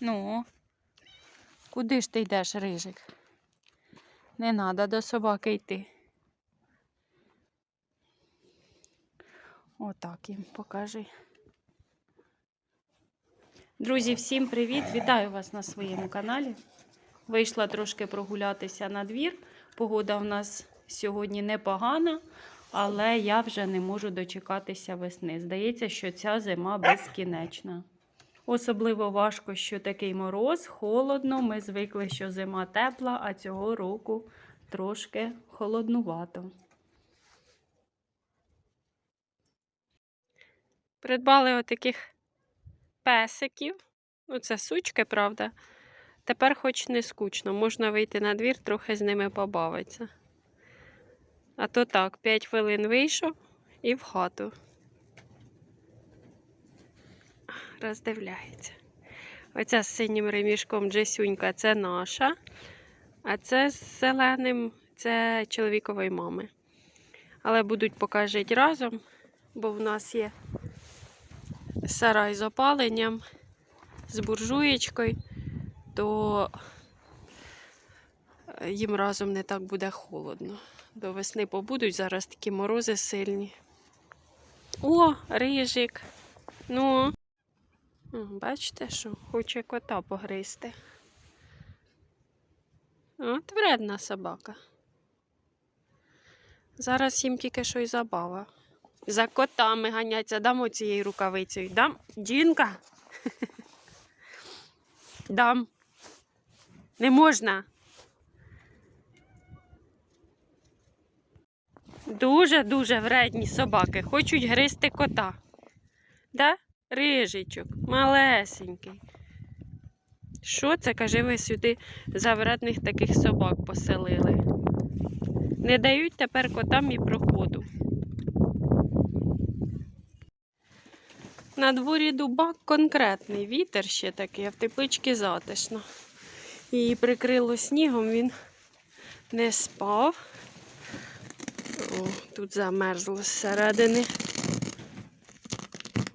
Ну, куди ж ти йдеш, рижик? Не треба до собаки йти. Отак їм покажи. Друзі, всім привіт! Вітаю вас на своєму каналі. Вийшла трошки прогулятися на двір. Погода в нас сьогодні непогана, але я вже не можу дочекатися весни. Здається, що ця зима безкінечна. Особливо важко, що такий мороз, холодно. Ми звикли, що зима тепла, а цього року трошки холоднувато. Придбали отаких песиків. Ну, це сучки, правда. Тепер хоч не скучно, можна вийти на двір, трохи з ними побавитися. А то так, 5 хвилин вийшов і в хату. Роздивляється. Оця з синім ремішком Джесюнька це наша, а це з зеленим це чоловікової мами. Але будуть поки жити разом, бо в нас є сарай з опаленням, з буржуєчкою, то їм разом не так буде холодно. До весни побудуть, зараз такі морози сильні. О, рижик. Ну, бачите, що хоче кота погризти. От вредна собака. Зараз їм тільки що й забава. За котами ганяться, дам цією рукавицею. Дам. Дінка. Дам. Не можна. Дуже-дуже вредні собаки. Хочуть гризти кота. Да? Рижичок, малесенький. Що це, каже, ви сюди за таких собак поселили? Не дають тепер котам і проходу. На дворі дубак конкретний, вітер ще такий, а в тепличці затишно. Її прикрило снігом, він не спав. О, тут замерзло зсередини.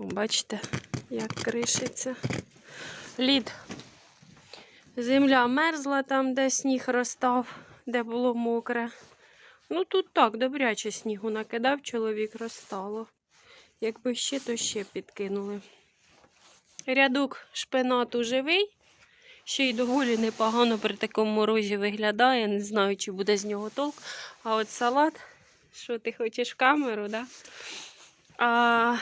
Бачите, як кришиться. Лід. Земля мерзла там, де сніг розстав, де було мокре. Ну тут так, добряче снігу накидав, чоловік розстало. Якби ще, то ще підкинули. Рядок шпинату живий, ще й доволі непогано при такому морозі виглядає. Не знаю, чи буде з нього толк. А от салат, що ти хочеш камеру, да? А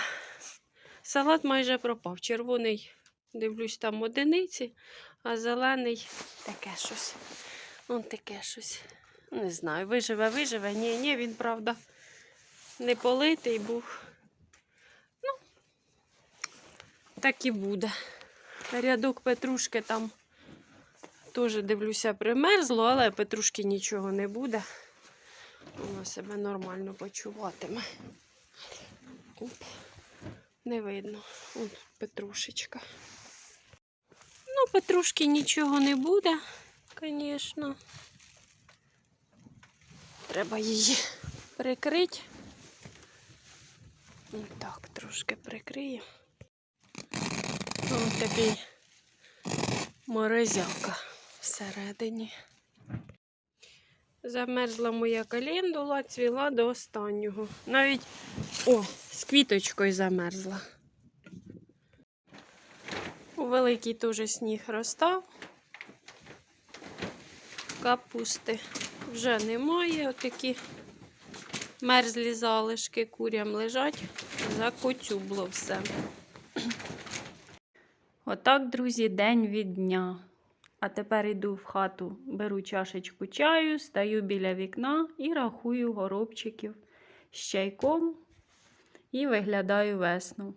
салат майже пропав. Червоний, дивлюсь, там одиниці, а зелений таке щось. Он таке щось. Не знаю, виживе, виживе. Ні, ні, він, правда, не политий був. Ну, Так і буде. Рядок петрушки там теж дивлюся, примерзло, але петрушки нічого не буде. Вона себе нормально почуватиме. Оп. Не видно. Ось петрушечка. Ну, петрушки нічого не буде, звісно. Треба її прикрити. Так, трошки прикриємо. Ось такий морозяка всередині. Замерзла моя календула, цвіла до останнього. Навіть о, з квіточкою замерзла. У великий теж сніг розстав. Капусти вже немає. Отакі мерзлі залишки курям лежать. Закоцюбло все. Отак, друзі, день від дня. А тепер йду в хату, беру чашечку чаю, стаю біля вікна і рахую горобчиків з чайком і виглядаю весну.